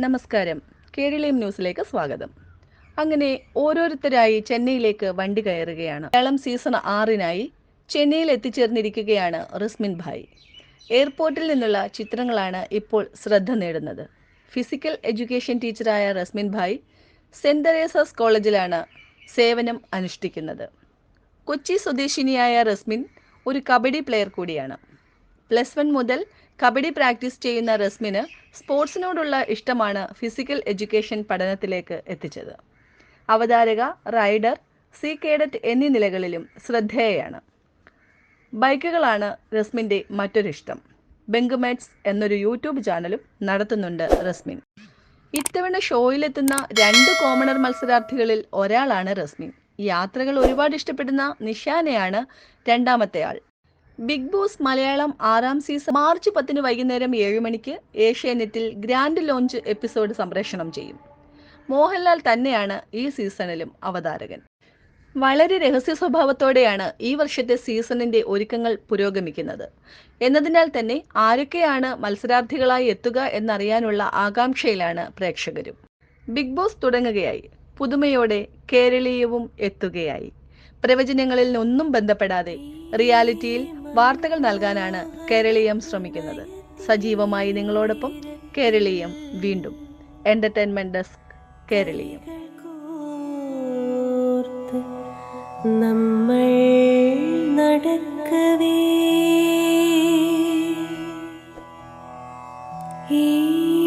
നമസ്കാരം. കേരളീയം ന്യൂസിലേക്ക് സ്വാഗതം. അങ്ങനെ ഓരോരുത്തരായി ചെന്നൈയിലേക്ക് വണ്ടി കയറുകയാണ്. മലയാളം സീസൺ ആറിനായി ചെന്നൈയിൽ എത്തിച്ചേർന്നിരിക്കുകയാണ് റിസ്മിൻ ഭായ്. എയർപോർട്ടിൽ നിന്നുള്ള ചിത്രങ്ങളാണ് ഇപ്പോൾ ശ്രദ്ധ നേടുന്നത്. ഫിസിക്കൽ എഡ്യൂക്കേഷൻ ടീച്ചറായ റസ്മിൻ ഭായ് സെന്റ് തെരേസസ് കോളേജിലാണ് സേവനം അനുഷ്ഠിക്കുന്നത്. കൊച്ചി സ്വദേശിനിയായ റസ്മിൻ ഒരു കബഡി പ്ലെയർ കൂടിയാണ്. പ്ലസ് വൺ മുതൽ കബഡി പ്രാക്ടീസ് ചെയ്യുന്ന റസ്മിന് സ്പോർട്സിനോടുള്ള ഇഷ്ടമാണ് ഫിസിക്കൽ എഡ്യൂക്കേഷൻ പഠനത്തിലേക്ക് എത്തിച്ചത്. അവതാരക റൈഡർ സി കേഡറ്റ് എന്നീ നിലകളിലും ശ്രദ്ധേയയാണ്. ബൈക്കുകളാണ് റസ്മിന്റെ മറ്റൊരിഷ്ടം. ബെങ്കുമാറ്റ്സ് എന്നൊരു യൂട്യൂബ് ചാനലും നടത്തുന്നുണ്ട് റസ്മിൻ. ഇത്തവണ ഷോയിലെത്തുന്ന രണ്ട് കോമണർ മത്സരാർത്ഥികളിൽ ഒരാളാണ് റസ്മിൻ. യാത്രകൾ ഒരുപാട് ഇഷ്ടപ്പെടുന്ന നിഷാനയാണ് രണ്ടാമത്തെ ആൾ. ബിഗ് ബോസ് മലയാളം ആറാം സീസൺ മാർച്ച് പത്തിന് വൈകുന്നേരം ഏഴ് മണിക്ക് ഏഷ്യാനെറ്റിൽ ഗ്രാൻഡ് ലോഞ്ച് എപ്പിസോഡ് സംപ്രേഷണം ചെയ്യും. മോഹൻലാൽ തന്നെയാണ് ഈ സീസണിലും അവതാരകൻ. വളരെ രഹസ്യ സ്വഭാവത്തോടെയാണ് ഈ വർഷത്തെ സീസണിന്റെ ഒരുക്കങ്ങൾ പുരോഗമിക്കുന്നത്. എന്നതിനാൽ തന്നെ ആരൊക്കെയാണ് മത്സരാർത്ഥികളായി എത്തുക എന്നറിയാനുള്ള ആകാംക്ഷയിലാണ് പ്രേക്ഷകരും. Big boss തുടങ്ങുകയായി. പുതുമയോടെ കേരളീയവും എത്തുകയായി. പ്രവചനങ്ങളിൽ ഒന്നും ബന്ധപ്പെടാതെ റിയാലിറ്റിയിൽ വാർത്തകൾ നൽകാനാണ് കേരളീയം ശ്രമിക്കുന്നത്. സജീവമായി നിങ്ങളോടൊപ്പം കേരളീയം വീണ്ടും. Entertainment desk Keraleeyam. നമ്മൾ നടക്കവേ. ഈ